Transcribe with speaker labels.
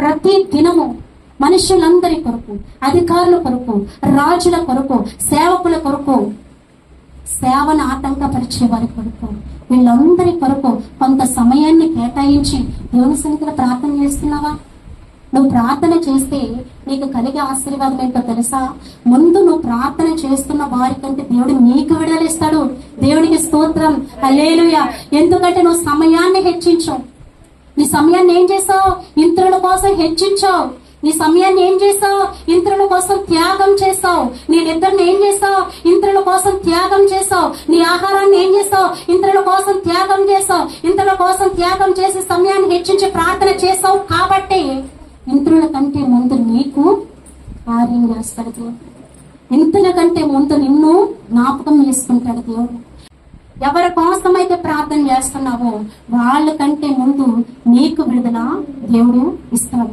Speaker 1: ప్రతి దినము మనుషులందరి కొరకు అధికారుల కొరకు రాజుల కొరకు సేవకుల కొరకు సేవను ఆటంకపరిచే వారి కొరకు వీళ్ళందరి కొరకు కొంత సమయాన్ని కేటాయించి దేవుని సన్నిధిలో ప్రార్థన చేస్తున్నావా? నువ్వు ప్రార్థన చేస్తే నీకు కలిగే ఆశీర్వాదం ఏంటో తెలుసా? ముందు నువ్వు ప్రార్థన చేస్తున్న వారికంటే దేవుడు నీకు విడుదలిస్తాడు దేవుడికి స్తోత్రం. హల్లెలూయా. ఎందుకంటే నువ్వు సమయాన్ని హెచ్చించావు. నీ సమయాన్ని ఏం చేసావు ఇంద్రుల కోసం హెచ్చించావు. నీ సమయాన్ని ఏం చేసావు ఇంద్రుల కోసం త్యాగం చేసావు నీ నిద్రను ఏం చేసావు ఇంద్రుల కోసం త్యాగం చేసావు నీ ఆహారాన్ని ఏం చేసావు ఇంద్రుల కోసం త్యాగం చేసావు ఇంద్రుల కోసం త్యాగం చేసి సమయాన్ని హెచ్చించి ప్రార్థన చేసావు కాబట్టి ఇంద్రుల కంటే ముందు నీకు కార్యం చేస్తాడు దేవుడు. ఇంతుల కంటే ముందు నిన్ను జ్ఞాపకం చేసుకుంటాడు దేవుడు. ఎవరి కోసమైతే ప్రార్థన చేస్తున్నావో వాళ్ళకంటే ముందు నీకు విడుదల దేవుడు ఇస్తాడు.